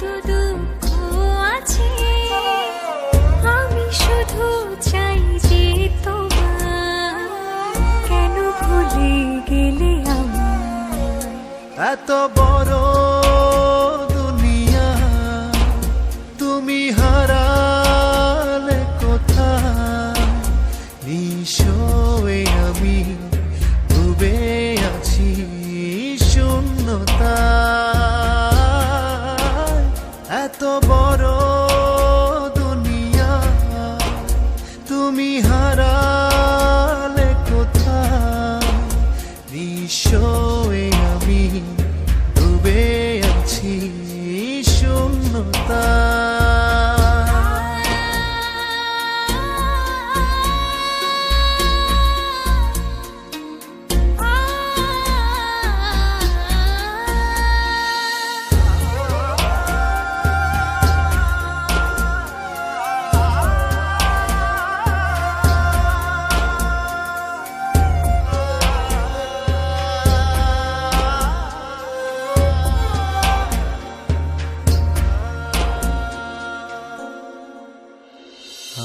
কত দুঃখ আমি শুধু চাই যে কেন ভুলে গেলে এত বড়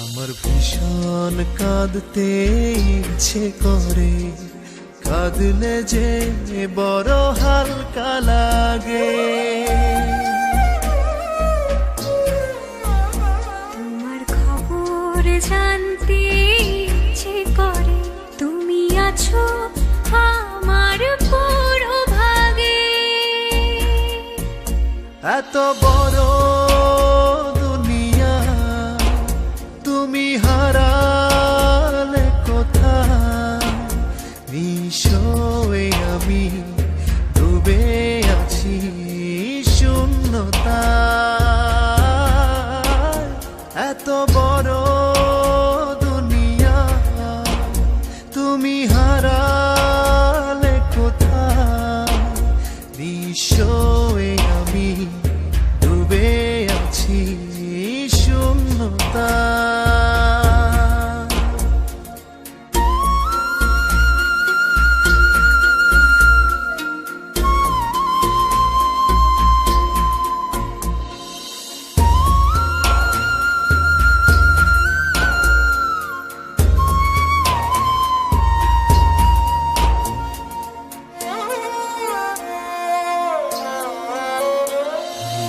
আমার ভীষণ কাঁদতে ইচ্ছে করে। কাঁদলে যে বড় হালকা লাগে। তোমার খবর জানতে ইচ্ছে করে। তুমি আছো আমার পুরো ভাগে এত বড় moving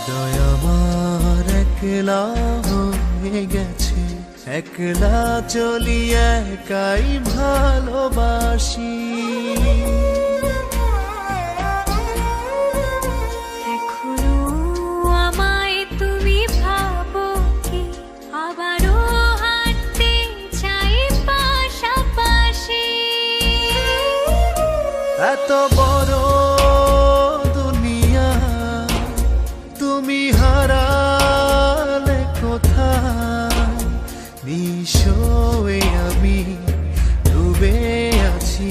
হৃদয় আমার একলা হয়ে গেছে। একলা চলি একাই ভালোবাসি। এখনও আছি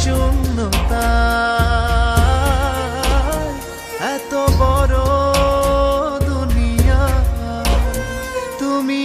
শূন্যতা এত বড় দুনিয়া তুমি